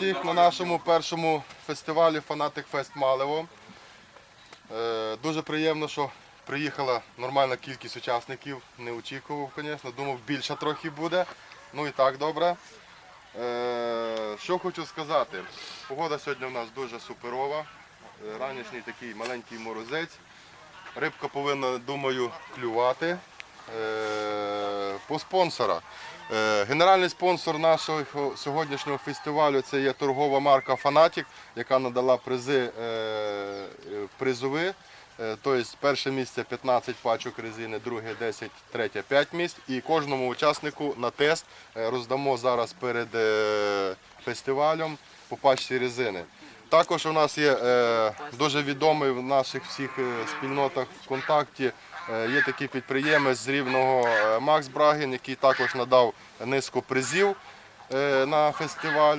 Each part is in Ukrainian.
Всіх на нашому першому фестивалі Фанатик Фест Малево. Е, Дуже приємно, що приїхала нормальна кількість учасників. Не очікував, звісно, думав, більше трохи буде. Ну і так добре. Е, Що хочу сказати. Погода сьогодні у нас дуже суперова. Е, Ранішній такий маленький морозець. Рибка повинна, думаю, клювати. По спонсора. Е, Генеральний спонсор нашого сьогоднішнього фестивалю це є торгова марка Фанатік, яка надала призи е, призови. Е, Тобто перше місце 15 пачок резини, друге 10, третє 5 місць. І кожному учаснику на тест роздамо зараз перед фестивалем по пачці резини. Також у нас є дуже відомий в наших всіх спільнотах ВКонтакті. Е, є такий підприємець з рівного е, Макс Брагін, який також надав низку призів е, на фестиваль.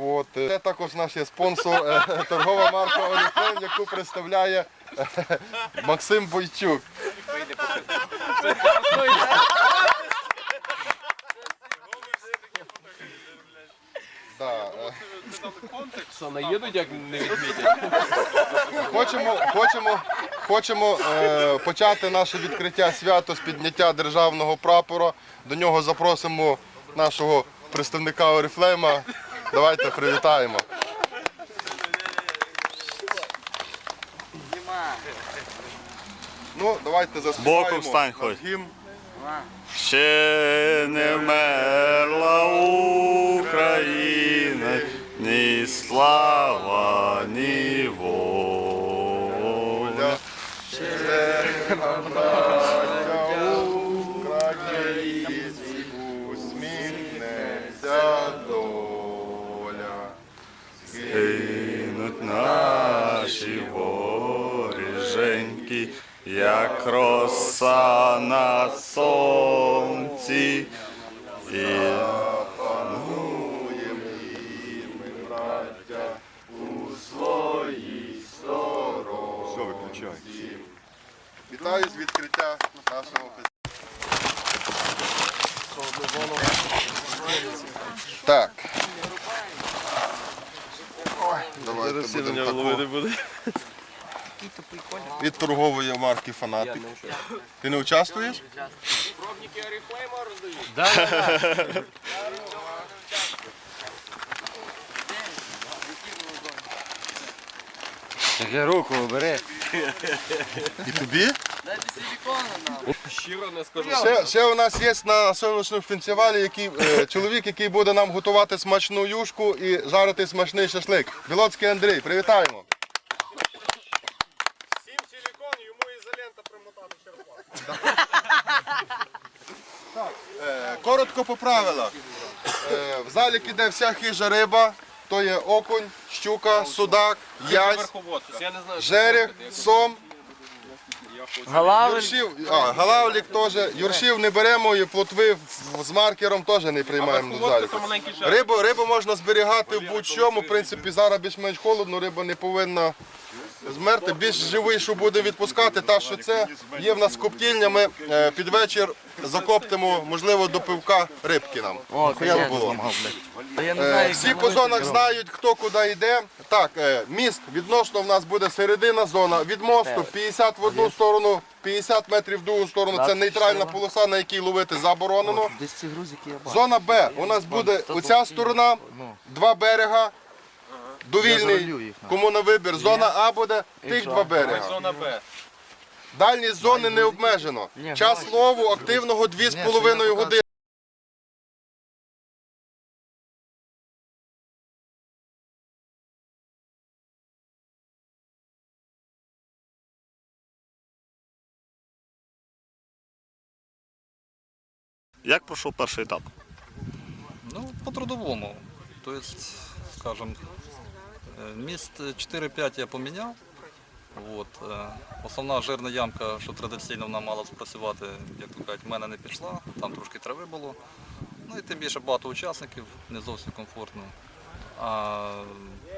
От. Це також наш є спонсор, торгова марка Oriflame, яку представляє Максим Бойчук. Да, Що, наїдуть, як не відмітять? Хочемо, хочемо, хочемо е, почати наше відкриття свято з підняття державного прапора. До нього запросимо нашого представника Оріфлейма. Давайте привітаємо. Ну, давайте заспіваємо. Боком встань наш хоч. гімн. Ще не вмерла Україна, ні слава, ні Não, não. Від торгової марки Фанатик. Ти не участвуєш? Пробники Оріфлейма роздають. Таке руку бери. І тобі? Щиро не скажу. Ще, ще у нас є на сонячному фестивалі який, е, чоловік, який буде нам готувати смачну юшку і жарити смачний шашлик. Білоцький Андрій, привітаємо. Коротко по правилах. Е, в залі іде вся хижа риба, то є окунь, щука, судак, язь, жерех, сом. Галавель. Юршів, а, галавлік теж. Юршів не беремо і плотви з маркером теж не приймаємо до заліку. Рибу, рибу можна зберігати в будь-чому. В принципі, зараз більш-менш холодно, риба не повинна змерти. Більш живий, що буде відпускати, та що це є в нас коптільня. Ми е, під вечір закоптимо, можливо, до пивка рибки нам. О, було. Та я не Е, знаю, Всі по зонах йде. знають, хто куди йде. Так, е, міст відносно в нас буде середина зона. Від мосту 50 в одну сторону, 50 метрів в другу сторону. Це нейтральна полоса, на якій ловити заборонено. Десь ці грузики я бачу. Зона Б. У нас буде оця сторона, два берега. Довільний, кому на вибір. Зона А буде тих два берега. Зона Б. Дальність зони не обмежено. Час лову активного 2,5 години. як пройшов перший етап? Ну, по-трудовому. Тобто, скажем, е, міст 4-5 я поміняв. От, е, основна жирна ямка, що традиційно вона мала спрацювати, як то кажуть, в мене не пішла, там трошки трави було. Ну і тим більше багато учасників, не зовсім комфортно. А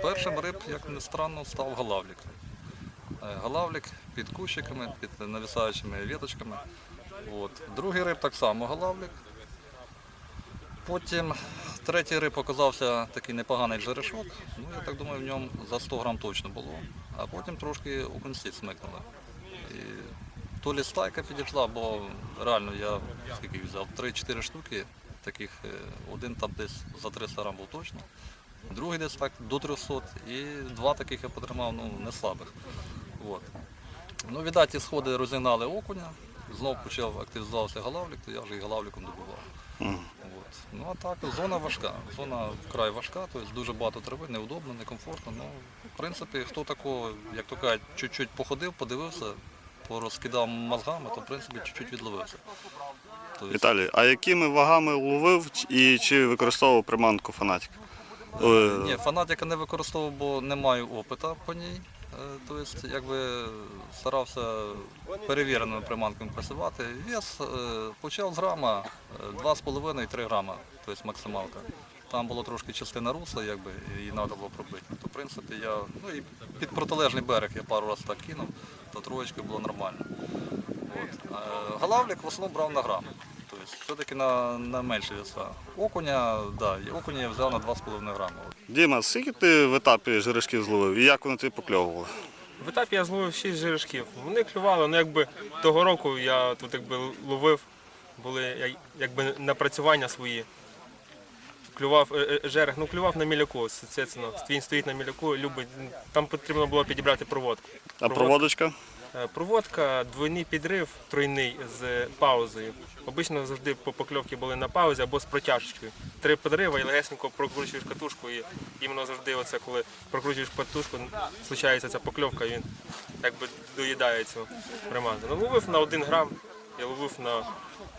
першим риб, як не странно, став галавлік. Е, Галавлік під кущиками, під нависаючими віточками. От. Другий риб так само галавлік. Потім третій риб оказався такий непоганий жерешок. Ну, я так думаю, в ньому за 100 грам точно було. А потім трошки у кінці смикнули. І то лі стайка підійшла, бо реально я скільки взяв 3-4 штуки, таких е, один там десь за 300 грам був точно, другий десь так до 300 і два таких я потримав, ну не слабих. От. Ну, віддать, сходи розігнали окуня, знов почав активізувався галавлік, то я вже і галавліком добував. От. Ну а так, зона важка. Зона вкрай важка, тобто дуже багато трави, неудобно, некомфортно. Ну, в принципі, хто такого, як то кажуть, чуть-чуть походив, подивився, порозкидав мозгами, то в принципі чуть-чуть відловився. Тобто, Віталій, а якими вагами ловив і чи використовував приманку фанатик? Е, Ні, фанатика не використовував, бо не маю опита по ній. Тобто, якби старався перевіреними приманками працювати. Вес е, почав з грама е, 2,5-3 грама, тобто максималка. Там було трошки частина русла, якби, її треба було пробити. То, в принципі, я ну, і під протилежний берег я пару разів так кинув, то троєчкою було нормально. От. Галавлік в основному брав на грам. Все-таки на, на менші веса. Окуня, да, окуня я взяв на 2,5 грами. Діма, скільки ти в етапі жиришків зловив і як вони тобі покльовували? В етапі я зловив 6 жиришків. Вони клювали, ну якби того року я тут якби ловив, були якби напрацювання свої. Клював е, е, жерех, ну клював на міляку. Він стоїть на міляку, любить. Там потрібно було підібрати проводку. А проводочка? Е, Проводка, двойний підрив, тройний з паузою. Обично завжди по покльовки були на паузі або з протяжкою. Три підриви і легесенько прокручуєш катушку, і іменно завжди, оце, коли прокручуєш катушку, случається ця покльовка, і він якби доїдає цю приманку. Ну, ловив на один грам і ловив на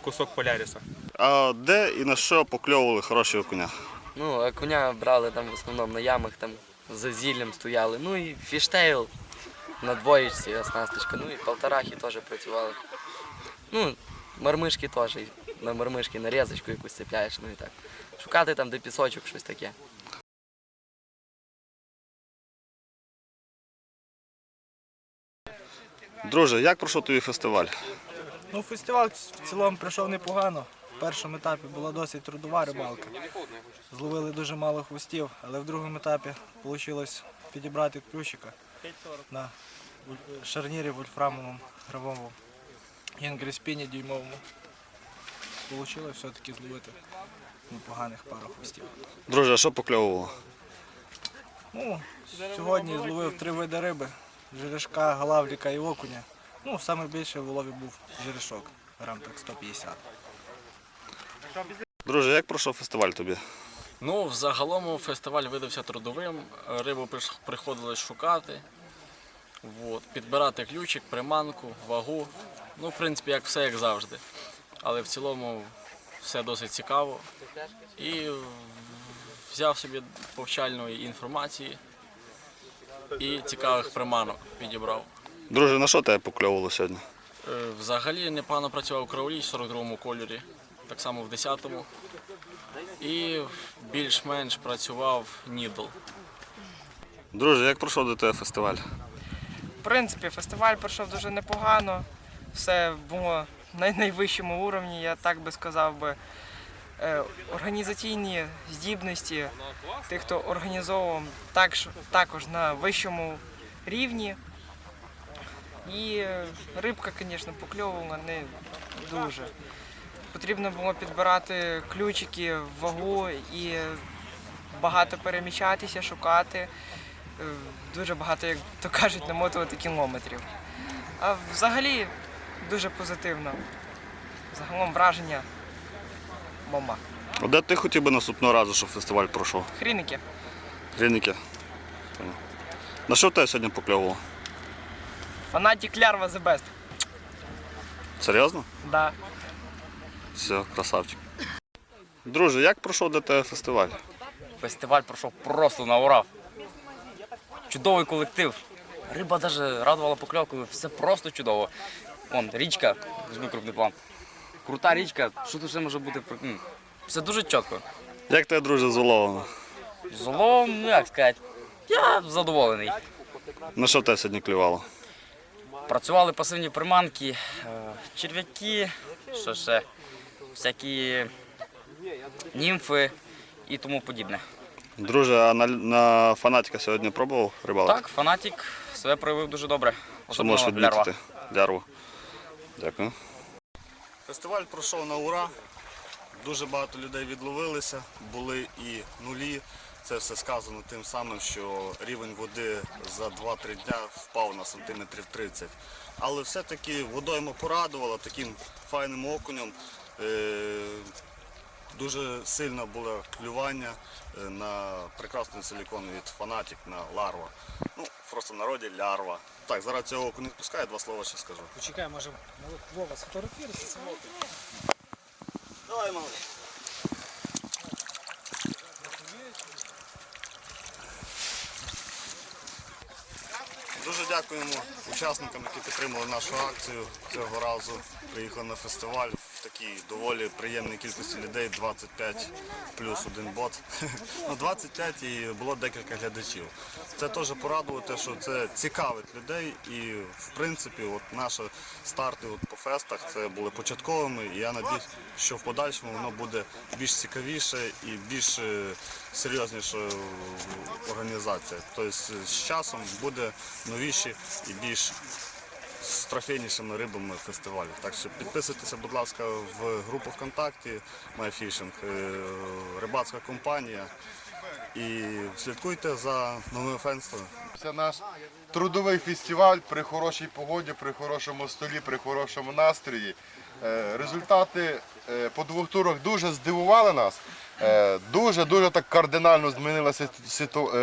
кусок поляріса. А де і на що покльовували хороші окуня? Ну, а коня брали там в основному на ямах, там за зіллям стояли. Ну і фіштейл на двоєчці, оснасточка. Ну і полторахи теж працювали. Ну, мармишки теж. На мармишки нарізочку якусь цепляєш, ну і так. Шукати там, де пісочок, щось таке. Друже, як пройшов тобі фестиваль? Ну, фестиваль в цілому пройшов непогано. В першому етапі була досить трудова рибалка. Зловили дуже мало хвостів, але в другому етапі вийшло підібрати ключика на шарнірі вольфрамовому гравому інгреспіні дюймовому. Вийшло все-таки зловити непоганих пару хвостів. Друже, а що покльовувало? Ну, сьогодні зловив три види риби: жерешка, галавліка і окуня. Ну, саме більше в улові був жерешок, грам так 150. Друже, як пройшов фестиваль тобі? Ну, взагалом фестиваль видався трудовим. Рибу приходилось шукати, от, підбирати ключик, приманку, вагу. Ну, в принципі, як все як завжди. Але в цілому все досить цікаво. І взяв собі повчальної інформації і цікавих приманок підібрав. Друже, на що тебе покльовувало сьогодні? Е, Взагалі непогано працював кравлій в 42-му кольорі, так само в 10-му. І більш-менш працював нідл. Друже, як пройшов до тебе фестиваль? В принципі, фестиваль пройшов дуже непогано. Все було на найвищому уровні, я так би сказав би. Е, Організаційні здібності тих, хто організовував, також, також на вищому рівні. І рибка, звісно, покльовувала не дуже. Потрібно було підбирати ключики, вагу і багато переміщатися, шукати е, дуже багато, як то кажуть, намотувати кілометрів. А взагалі дуже позитивно. Загалом враження бомба. А Де ти хотів би наступного разу, щоб фестиваль пройшов? Хріники. Грінники? На що в тебе сьогодні покльовувало? Фанатік Лярва the best. Серйозно? Да. Все, красавчик. Друже, як пройшов тебе фестиваль? Фестиваль пройшов просто на ура. Чудовий колектив. Риба навіть радувала покльовкою, все просто чудово. Вон, річка, візьми крупний план. Крута річка, що тут ще може бути? М, Все дуже чітко. Як тебе, друже, золовано? Злом, ну як сказати, я задоволений. На що тебе сьогодні клювало? Працювали пасивні приманки, е, черв'яки, що ще, всякі німфи і тому подібне. Друже, а на, на фанатика сьогодні пробував рибалити? Так, фанатік себе проявив дуже добре. Що можеш Особливо відмітити? Лярву. Дякую. Фестиваль пройшов на ура. Дуже багато людей відловилися, були і нулі. Це все сказано тим самим, що рівень води за 2-3 дня впав на сантиметрів 30. Але все-таки водойма порадувала таким файним окунем. Е, Дуже сильне було клювання е, на прекрасний силікон від фанатік на ларва. Ну, просто в народі лярва. Так, зараз цього оку не відпускає, два слова ще скажу. Почекай, може, Вова сфотографірується. Давай, малий. Дуже дякуємо учасникам, які підтримали нашу акцію цього разу. Приїхали на фестиваль такій доволі приємній кількості людей, 25 плюс один бот. Ну, 25 і було декілька глядачів. Це теж порадує те, що це цікавить людей і в принципі от наші старти от по фестах це були початковими. І я надіюсь, що в подальшому воно буде більш цікавіше і більш е, серйозніша е, організація. Тобто з часом буде новіші і більш з трофейнішими рибами фестивалю. Так що підписуйтеся, будь ласка, в групу ВКонтакті MyFishing, е, рибацька компанія. І слідкуйте за новими фенствами. Це наш трудовий фестиваль при хорошій погоді, при хорошому столі, при хорошому настрої. Е, Результати е, по двох турах дуже здивували нас. Дуже дуже так кардинально змінилася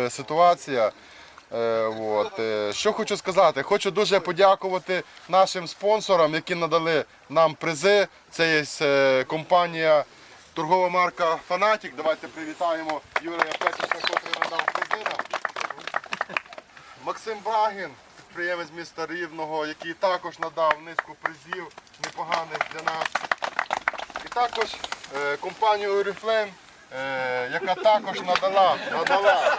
ситуація. Е, От. е, Що хочу сказати? Хочу дуже подякувати нашим спонсорам, які надали нам призи. Це є е, компанія торгова марка Фанатік. Давайте привітаємо Юрія Петрича, який надав призи. Максим Брагін, підприємець міста Рівного, який також надав низку призів непоганих для нас. І також компанію Oriflame, яка також надала, надала,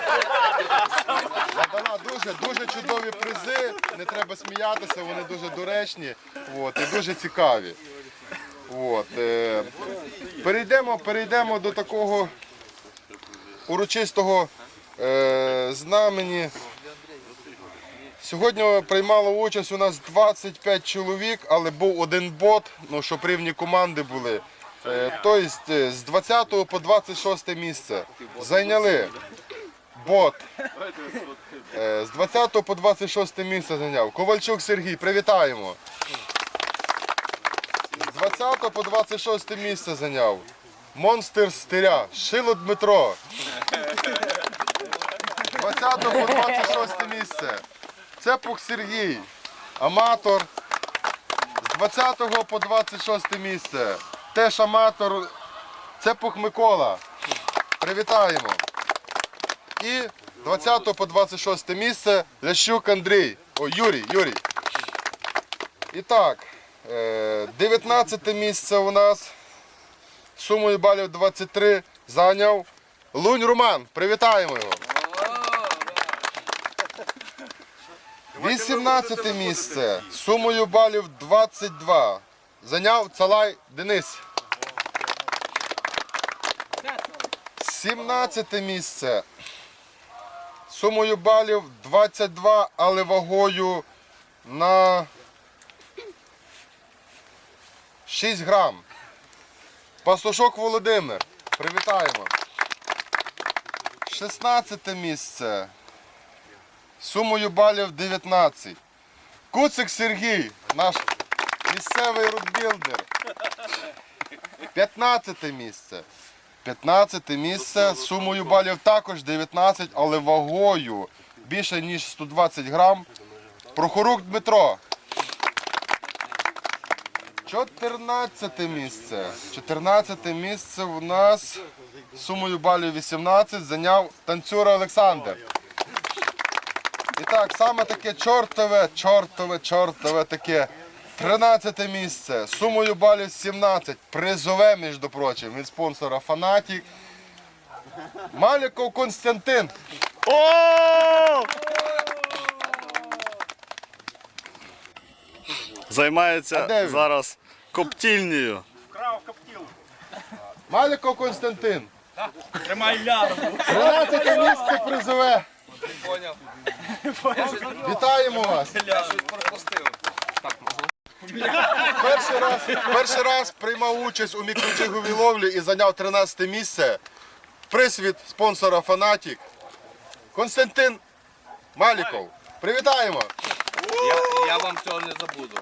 надала дуже, дуже чудові призи. Не треба сміятися, вони дуже доречні от, і дуже цікаві. От, е, перейдемо, перейдемо до такого урочистого е, знамені. Сьогодні приймало участь у нас 25 чоловік, але був один бот, ну, щоб рівні команди були. Е, Тобто е, з 20 по 26 місце зайняли бот. Е, З 20 по 26 місце зайняв. Ковальчук Сергій, привітаємо. З 20 по 26 місце зайняв. Монстр Стиря, Шило Дмитро. З 20 по 26 місце. Цепух Сергій, аматор. З 20 по 26 місце. Теж аматор. Цепух Микола. Привітаємо. І 20 по 26 місце Лящук Андрій. О, Юрій, Юрій. І так, е, 19 місце у нас. Сумою балів 23 зайняв. Лунь Роман. Привітаємо його. 18 місце. Сумою балів 22. Зайняв Цалай Денис. 17 місце. Сумою балів 22, але вагою на 6 грам. Пастушок Володимир. Привітаємо. 16 місце. Сумою балів 19. Куцик Сергій, наш місцевий рудбілдер. 15 місце. 15 місце. Сумою балів також 19, але вагою більше ніж 120 грам. Прохорук Дмитро. 14 місце. 14 місце у нас сумою балів 18 зайняв танцюра Олександр. І так, саме таке чортове, чортове, чортове таке. 13 місце. Сумою балів 17. Призове, між прочим, від спонсора Фанатік. Маліков Константин. О! Займається А де він? зараз коптільнею. Маліков Константин. Тримай ляру. 13 місце призове. Вітаємо вас. Перший раз, перший раз приймав участь у мікроджиговій ловлі і зайняв 13 місце. Приз від спонсора Фанатік. Константин Маліков. Привітаємо! Я, я вам цього не забуду.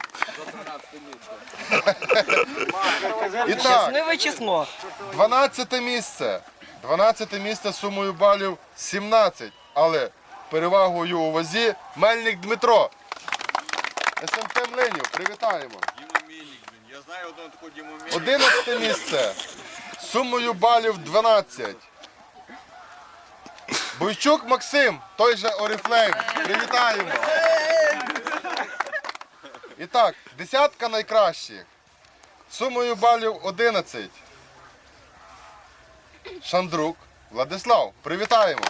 І так, Щасливе число. 12 місце. 12 місце з сумою балів 17. Але перевагою у вазі Мельник Дмитро. СМТ Мленів, привітаємо. Я знаю одного такого Діму 11 місце. з Сумою балів 12. Бойчук Максим, той же Оріфлейм. Привітаємо. І так, десятка найкращих. з Сумою балів 11. Шандрук Владислав. Привітаємо.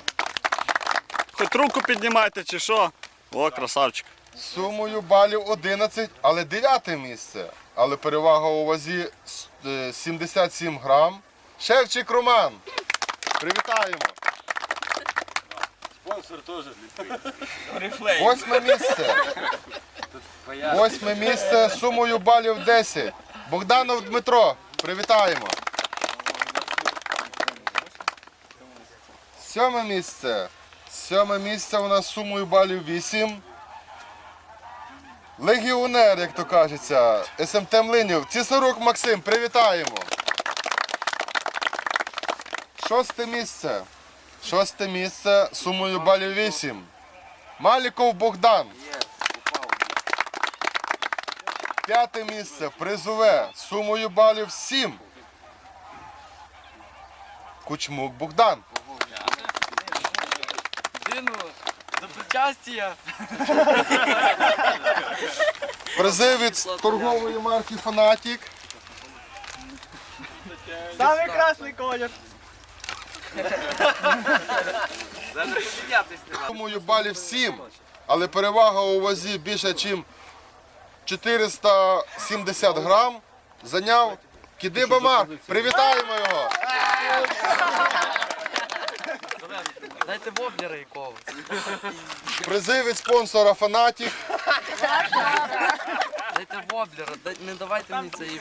Хоч руку піднімайте чи що? О, красавчик. Сумою балів 11, але 9 місце. Але перевага у вазі е, 77 грам. Шевчик Роман. Привітаємо. Спонсор теж. Восьме місце. Восьме місце сумою балів 10. Богданов Дмитро. Привітаємо. Сьоме місце. Сьоме місце у нас сумою балів 8. Легіонер, як то кажеться, СМТ Млинів. Цісарук Максим, привітаємо. Шосте місце. Шосте місце сумою балів 8. Маліков Богдан. П'яте місце призове сумою балів 7. Кучмук Богдан. Дину, за причастя. Призи від торгової марки Фанатік. Самий красний колір. Сумою балів 7, але перевага у вазі більше, ніж 470 грам. Зайняв Кідиба Марк. Привітаємо його. Дайте воблера якогось. Призи від спонсора Фанатік. Дайте воблера, дай- не давайте мені цієї.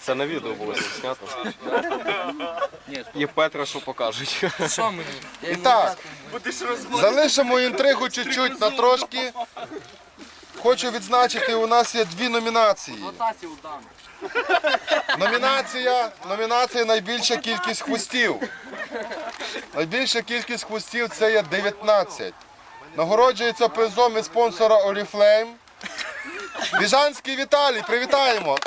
Це на відео було знято. І Петра, що покажуть. Що мені? Я І йому так, дати- залишимо інтригу чуть-чуть на трошки. Хочу відзначити, у нас є дві номінації. Таті удам. Номінація, номінація найбільша кількість хвостів. Найбільша кількість хвостів це є 19. Нагороджується призом від спонсора Oriflame. Біжанський Віталій, привітаємо.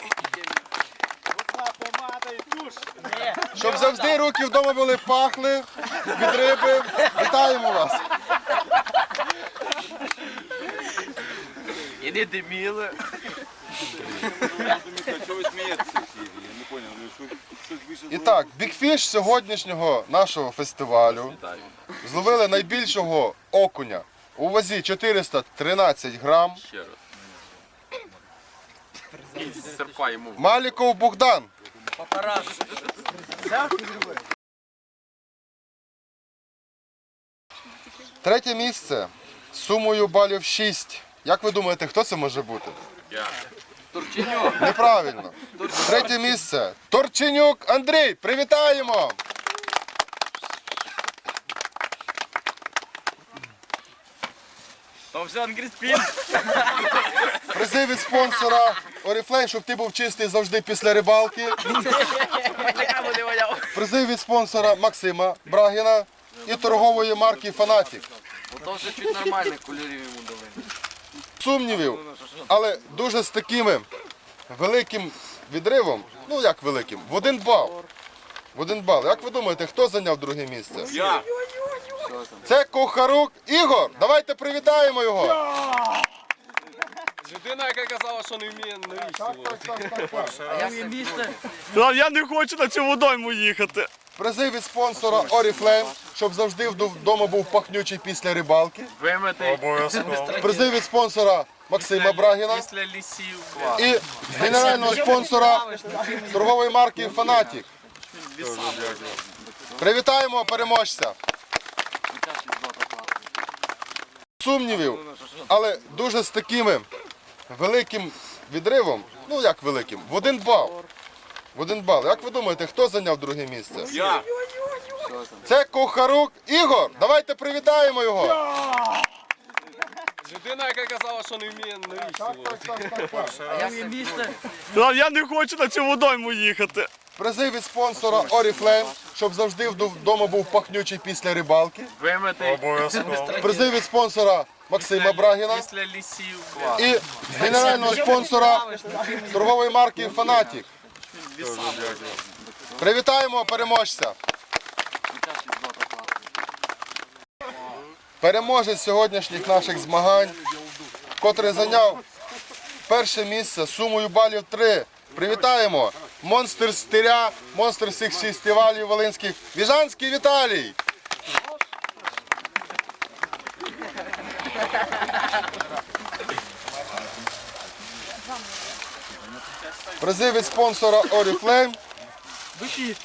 Щоб завжди руки вдома були пахли від риби. Вітаємо вас. І не диміли. Що ви смієтеся всі? Я не зрозумів. І так, бікфіш сьогоднішнього нашого фестивалю зловили найбільшого окуня у вазі 413 грам. Маліков Богдан. Третє місце сумою балів 6. Як ви думаєте, хто це може бути? Турченюк. Неправильно. Третє місце. Торченюк Андрій. Привітаємо! Там все ангріспін. Призи від спонсора Oriflame, щоб ти був чистий завжди після рибалки. Призи від спонсора Максима Брагіна і торгової марки Фанатік. Ото вже чуть нормальних кольорів йому дали. Сумнівів, але дуже з такими великим відривом. Ну як великим? В один бал. В один бал. Як ви думаєте, хто зайняв друге місце? Я. Це Кохарук Ігор. Давайте привітаємо його. Людина, яка казала, що не вміє на місце? Я не хочу на цю водойму їхати. Призи від спонсора Oriflame, щоб завжди вдома був пахнючий після рибалки. Вимити. Призи від спонсора Максима Брагіна Після лісів. і генерального спонсора торгової марки Фанатік. Привітаємо переможця. Сумнівів, але дуже з такими великим відривом, ну як великим, в один бал. В один бал. Як ви думаєте, хто зайняв друге місце? Я. Це Кухарук Ігор. Давайте привітаємо його. Людина, яка казала, що не вміє на річці. Я не хочу на цю водойму їхати. Призи від спонсора Oriflame, щоб завжди вдома був пахнючий після рибалки. Вимити Призи від спонсора Максима Брагіна після лісів. і генерального спонсора торгової марки Фанатік. Привітаємо переможця. Переможець сьогоднішніх наших змагань, котрий зайняв перше місце сумою балів 3. Привітаємо! Монстр стиря, монстр всіх фестивалів волинських. Віжанський Віталій! Призи від спонсора Oriflame.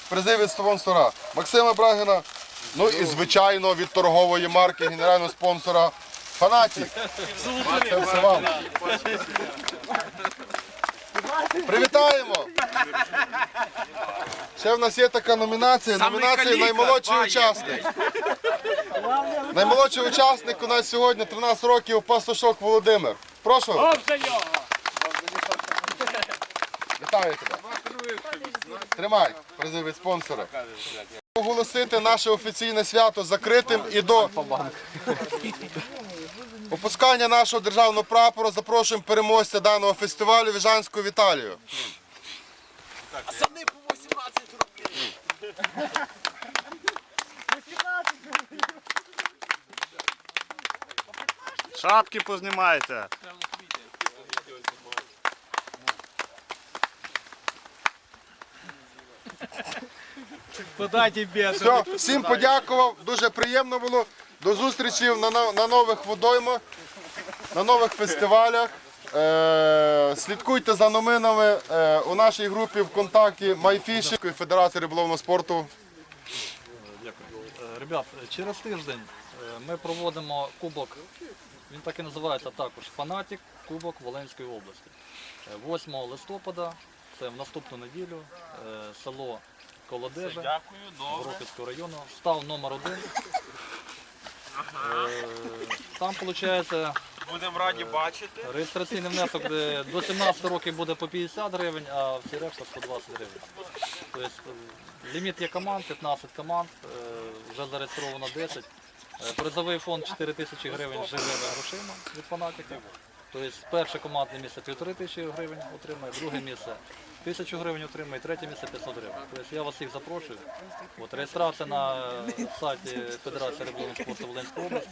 Призи від спонсора Максима Брагіна. Ну і звичайно від торгової марки генерального спонсора Фанатік. Це все вам. Привітаємо! Ще в нас є така номінація. Номінація наймолодший учасник. Наймолодший учасник у нас сьогодні 13 років пастушок Володимир. Прошу. Вітаю тебе. Тримай, призи від спонсора. Оголосити наше офіційне свято закритим і до опускання нашого державного прапору запрошуємо переможця даного фестивалю Віжанську Віталію. Шапки познімайте. Все, всім подякував, дуже приємно було. До зустрічі на, на нових водоймах, на нових фестивалях. Е, слідкуйте за новинами е, у нашій групі ВКонтакті MyFishing Федерації риболовного спорту. Дякую. Е, Ребят, е, через тиждень е, ми проводимо кубок, він так і називається також Фанатік, Кубок Волинської області. Е, 8 листопада, це в наступну неділю, е, село Колодежа Горохівського району, став номер один. Е, Там виходить Будемо раді бачити. реєстраційний внесок де до 17 років буде по 50 гривень, а всі решта 120 гривень. Тобто е, ліміт є команд, 15 команд, е, вже зареєстровано 10. Е, Призовий фонд 4 тисячі гривень з живими грошима від фанатиків. Тобто перше командне місце 1,5 тисячі гривень отримає, друге місце 1000 гривень отримує, третє місце 500 гривень. Тобто я вас всіх запрошую. От, реєстрація на сайті Федерації риболовного спорту Волинської області.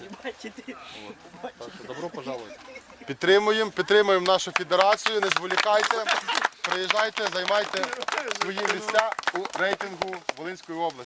Добро пожалуйте. Підтримуємо, підтримуємо нашу федерацію, не зволікайте, приїжджайте, займайте свої місця у рейтингу Волинської області.